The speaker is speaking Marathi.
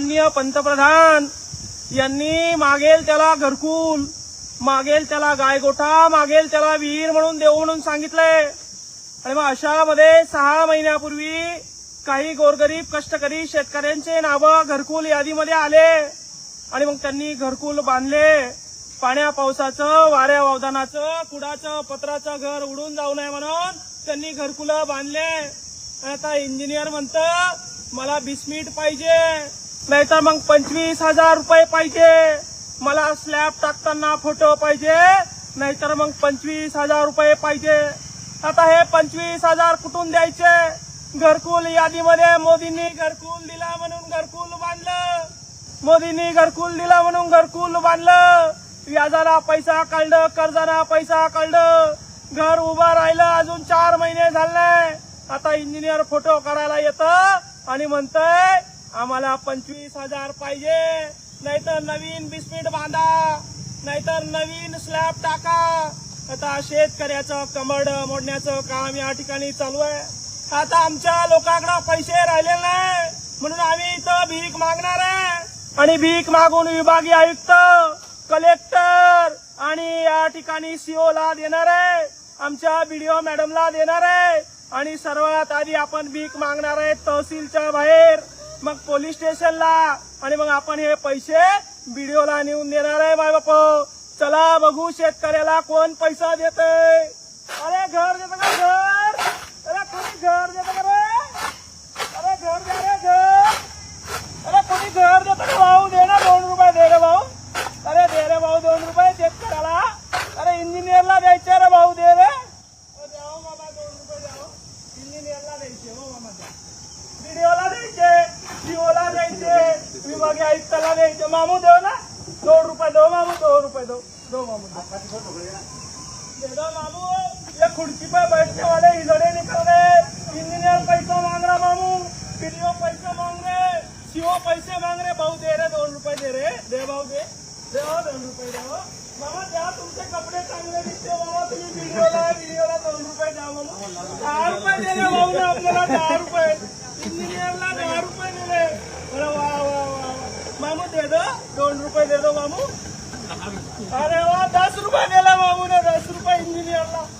माननीय पंतप्रधान यांनी मागेल त्याला घरकुल मागेल त्याला गायगोठा मागेल त्याला विहीर म्हणून देऊ म्हणून सांगितलंय. आणि मग अशामध्ये सहा महिन्यापूर्वी काही गोरगरीब कष्टकरी शेतकऱ्यांचे नावं घरकुल यादीमध्ये आले. आणि मग त्यांनी घरकुल बांधले. पाण्या पावसाचं वाऱ्या वावदानाचं कुडाचं पत्राचं घर उडून जाऊ नये म्हणून त्यांनी घरकुलं बांधले. आणि आता इंजिनियर म्हणतं मला बिस्मिट पाहिजे. नाहीतर मग पंचवीस हजार रुपये पाहिजे. मला स्लॅब टाकताना फोटो पाहिजे. नाहीतर मग पंचवीस हजार रुपये पाहिजे. आता हे पंचवीस हजार कुठून द्यायचे? घरकुल यादीमध्ये मोदींनी घरकुल दिला म्हणून घरकुल बांधलं. मोदींनी घरकुल दिला म्हणून घरकुल बांधलं. व्याजाला पैसा काढलं कर्जाला पैसा काढलं. घर उभं राहिलं अजून चार महिने झाले. आता इंजिनियर फोटो काढायला येतं आणि म्हणतंय आम्हाला पंचवीस हजार पाहिजे. नाहीतर नवीन बिस्मिट बांधा. नाहीतर नवीन स्लॅब टाका. आता शेतकऱ्याचं कमड मोडण्याचं काम या ठिकाणी चालू आहे. आता आमच्या लोकांकडे पैसे राहिले नाही. म्हणून आम्ही इथं भीक मागणार आहे. आणि भीक मागून विभागीय आयुक्त कलेक्टर आणि या ठिकाणी सीओ ला देणार आहे. आमच्या बीडीओ मॅडमला देणार आहे. आणि सर्वात आधी आपण भीक मागणार आहे तहसीलच्या बाहेर. मग पोलीस स्टेशनला आणि मग आपण हे पैसे बीडीओला नेऊन देणार आहे माय बाप चला बघू शेतकऱ्याला कोण पैसा देते अरे घर देतं का घर अरे कोणी घर देतं का रे अरे घर द्या रे घर अरे कोणी घर देतं का भाऊ दे ना दोन रुपये दे रे भाऊ अरे दे रे भाऊ दोन रुपये शेतकऱ्याला अरे इंजिनियरला द्यायचे रे भाऊ दे रे अ, द्या हो मामा दोन रुपये द्या हो. इंजिनियरला द्यायचे हो मामा द्या व्हिडिओला द्यायचे सीओला द्यायचे विभागीय आयुक्ताला द्यायचे मामू देव ना? दोन रुपये दो मामू दोन रुपये दो दो मामू दे दो मामू ये खुर्ची पे बैठने वाले हिजड़े निकल गए. इंजीनियर पैसा मांग रहा मामू. पीडीओ पैसे मांग रहे. सीओ पैसे मांग रहे. भाऊ दे रहे दोन रुपये दे रहे. दे भाऊ दे. दे दोन रुपये द्या मामा द्या तुमचे कपडे चांगले दिसते. मामा तुम्ही व्हिडिओला व्हिडिओला दोन रुपये द्या मामा. दहा रुपये दिले भाऊ ना आपल्याला दहा रुपये. इंजिनियर दहा रुपये दिले अरे वा वा वा वा. मामू दे दो दोन रुपये दे दो मामू. अरे वा दस रुपये दिला मामू ने दस रुपये इंजिनियरला अहो रिक्षावाला भाऊ